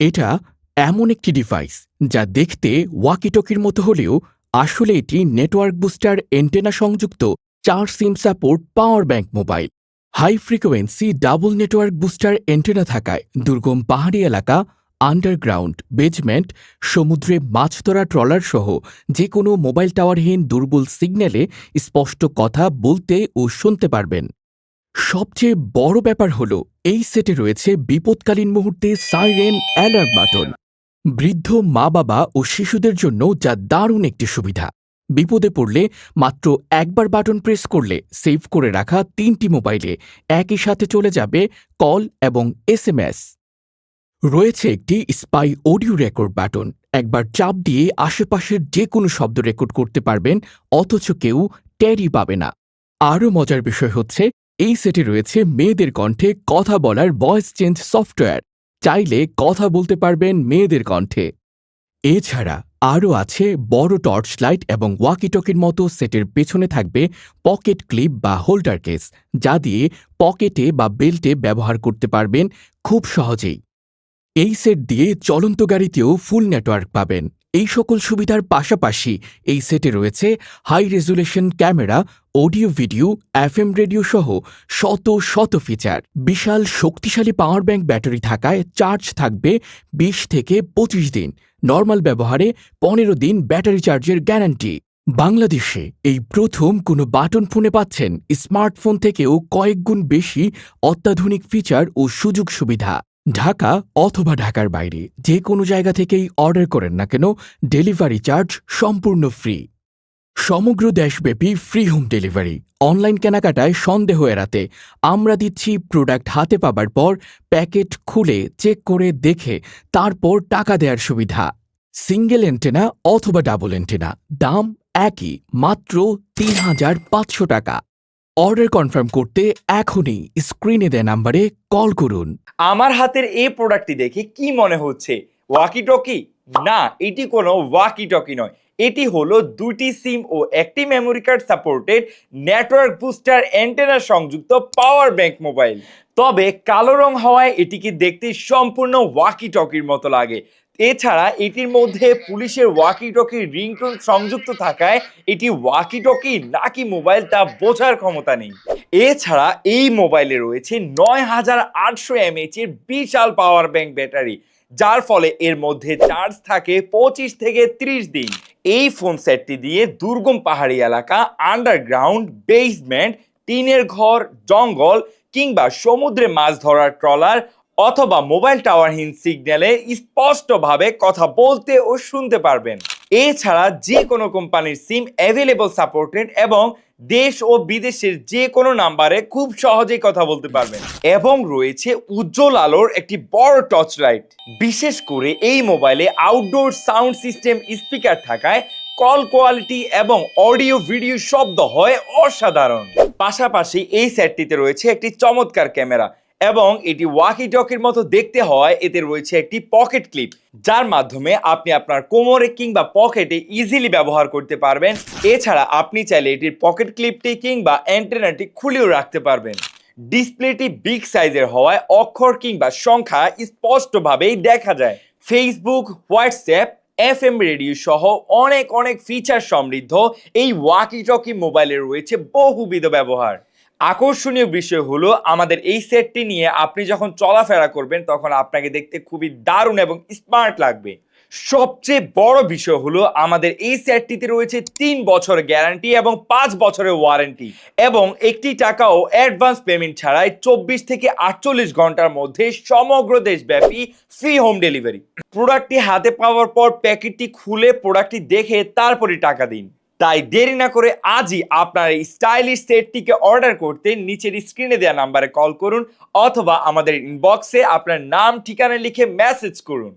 এটা এমন একটি ডিভাইস যা দেখতে ওয়াকিটকির মতো হলেও আসলে এটি নেটওয়ার্ক বুস্টার এন্টেনা সংযুক্ত চার SIM support power bank mobile high frequency double network booster antenna থাকায় দুর্গম পাহাড়ি এলাকা আন্ডারগ্রাউন্ড বেজমেন্ট সমুদ্রে মাছ ধরা ট্রলার সহ যে কোনো মোবাইল টাওয়ারহীন দুর্বল সিগন্যালে স্পষ্ট কথা বলতে ও শুনতে পারবেন। সবচেয়ে বড় ব্যাপার হল, এই সেটে রয়েছে বিপদকালীন মুহূর্তে সাইরেন অ্যালার্ট বাটন। বৃদ্ধ মা বাবা ও শিশুদের জন্য যা দারুণ একটি সুবিধা। বিপদে পড়লে মাত্র একবার বাটন প্রেস করলে সেভ করে রাখা তিনটি মোবাইলে একই সাথে চলে যাবে কল এবং এস এম এস রয়েছে একটি স্পাই অডিও রেকর্ড বাটন। একবার চাপ দিয়ে আশেপাশের যে কোনো শব্দ রেকর্ড করতে পারবেন, অথচ কেউ টেরই পাবে না। আরও মজার বিষয় হচ্ছে এই সেটে রয়েছে মেয়েদের কণ্ঠে কথা বলার ভয়েস চেঞ্জ সফটওয়্যার চাইলে কথা বলতে পারবেন মেয়েদের কণ্ঠে। এছাড়া আরও আছে বড় টর্চ লাইট এবং ওয়াকিটকির মতো সেটের পেছনে থাকবে পকেট ক্লিপ বা হোল্ডার কেস যা দিয়ে পকেটে বা বেল্টে ব্যবহার করতে পারবেন খুব সহজেই। এই সেট দিয়ে চলন্ত গাড়িতেও ফুল নেটওয়ার্ক পাবেন। এই সকল সুবিধার পাশাপাশি এই সেটে রয়েছে high resolution camera, audio video, FM radio সহ শত শত ফিচার। বিশাল শক্তিশালী পাওয়ার ব্যাংক ব্যাটারি থাকায় চার্জ থাকবে বিশ থেকে পঁচিশ দিন। নর্মাল ব্যবহারে পনেরো দিন ব্যাটারি চার্জের গ্যারান্টি। বাংলাদেশে এই প্রথম কোনো বাটন ফোনে পাচ্ছেন স্মার্টফোন থেকেও কয়েক গুণ বেশি অত্যাধুনিক ফিচার ও সুযোগ সুবিধা। ঢাকা অথবা ঢাকার বাইরে যে কোনো জায়গা থেকেই অর্ডার করেন না কেন, ডেলিভারি চার্জ সম্পূর্ণ ফ্রি। সমগ্র দেশব্যাপী ফ্রি হোম ডেলিভারি অনলাইন কেনাকাটায় সন্দেহ এড়াতে আমরা দিচ্ছি প্রোডাক্ট হাতে পাবার পর প্যাকেট খুলে চেক করে দেখে তারপর টাকা দেওয়ার সুবিধা। সিঙ্গেল এন্টেনা অথবা ডাবল এন্টেনা দাম একই, মাত্র তিন হাজার পাঁচশো টাকা। অর্ডার কনফার্ম করতে এখনই স্ক্রিনে দেয়া নাম্বারে কল করুন। আমার হাতের এই প্রোডাক্টটি দেখে কি মনে হচ্ছে? ওয়াকি টকি না, এটি কোনো ওয়াকি টকি নয়। এটি হলো দুটি সিম ও একটি memory card supported network booster antenna সংযুক্ত পাওয়ার ব্যাংক মোবাইল তবে কালো রং হওয়ায় এটিকে দেখতে সম্পূর্ণ ওয়াকি টকির মতো লাগে। এছাড়া এটির মধ্যে পুলিশের ওয়াকি টকির রিংটোন সংযুক্ত থাকায় এটি ওয়াকি টকি নাকি মোবাইল তা বোঝার ক্ষমতা নেই। এছাড়া এই মোবাইলে রয়েছে নয় হাজার আটশো এমএইচ এর বিশাল পাওয়ার ব্যাংক ব্যাটারি যার ফলে এর মধ্যে চার্জ থাকে পঁচিশ থেকে ত্রিশ দিন। এই ফোন সেটটি দিয়ে দুর্গম পাহাড়ি এলাকা আন্ডারগ্রাউন্ড বেসমেন্ট টিনের ঘর, জঙ্গল কিংবা সমুদ্রে মাছ ধরার ট্রলার অথবা মোবাইল টাওয়ারহীন সিগন্যালে স্পষ্টভাবে কথা বলতে ও শুনতে পারবেন। এছাড়া যে কোনো কোম্পানির সিম অ্যাভেলেবল সাপোর্টেড এবং দেশ ও বিদেশের যে কোনো নাম্বারে খুব সহজেই কথা বলতে পারবেন। এবং রয়েছে উজ্জ্বল আলোর একটি বড় টর্চ লাইট বিশেষ করে এই মোবাইলে আউটডোর সাউন্ড সিস্টেম স্পিকার থাকায় কল কোয়ালিটি এবং অডিও ভিডিও শব্দ হয় অসাধারণ। পাশাপাশি এই সেটটিতে রয়েছে একটি চমৎকার ক্যামেরা। এবং এটি ওয়াকি টকির মতো দেখতে হয়, এতে রয়েছে একটি পকেট ক্লিপ যার মাধ্যমে আপনি আপনার কোমরে কিংবা পকেটে ইজিলি ব্যবহার করতে পারবেন। এছাড়া আপনি চাইলে এটির পকেট ক্লিপটি কিংবা অ্যান্টেনাটি খুলেও রাখতে পারবেন। ডিসপ্লেটি বিগ সাইজের হওয়ায় অক্ষর কিংবা সংখ্যা স্পষ্টভাবেই দেখা যায়। Facebook WhatsApp F M radio সহ অনেক অনেক ফিচার সমৃদ্ধ এই ওয়াকি টকি মোবাইলে রয়েছে বহুবিধ ব্যবহার। আকর্ষণীয় বিষয় হলো আমাদের এই সেটটি নিয়ে আপনি যখন চলাফেরা করবেন, তখন আপনাকে দেখতে খুবই দারুণ এবং স্মার্ট লাগবে। সবচেয়ে বড় বিষয় হলো আমাদের এই সেটটিতে রয়েছে তিন বছর গ্যারান্টি এবং পাঁচ বছরের ওয়ারেন্টি এবং একটি টাকাও অ্যাডভান্স পেমেন্ট ছাড়াই চব্বিশ থেকে আটচল্লিশ ঘণ্টার মধ্যে সমগ্র দেশব্যাপী ফ্রি হোম ডেলিভারি প্রোডাক্টটি হাতে পাওয়ার পর প্যাকেটটি খুলে, প্রোডাক্টটি দেখে তারপরে টাকা দিন। তাই দেরি না করে আজই আপনার এই স্টাইলিশ সেটটিকে অর্ডার করতে নিচের স্ক্রিনে দেওয়া নাম্বারে কল করুন অথবা আমাদের ইনবক্সে আপনার নাম, ঠিকানা লিখে মেসেজ করুন।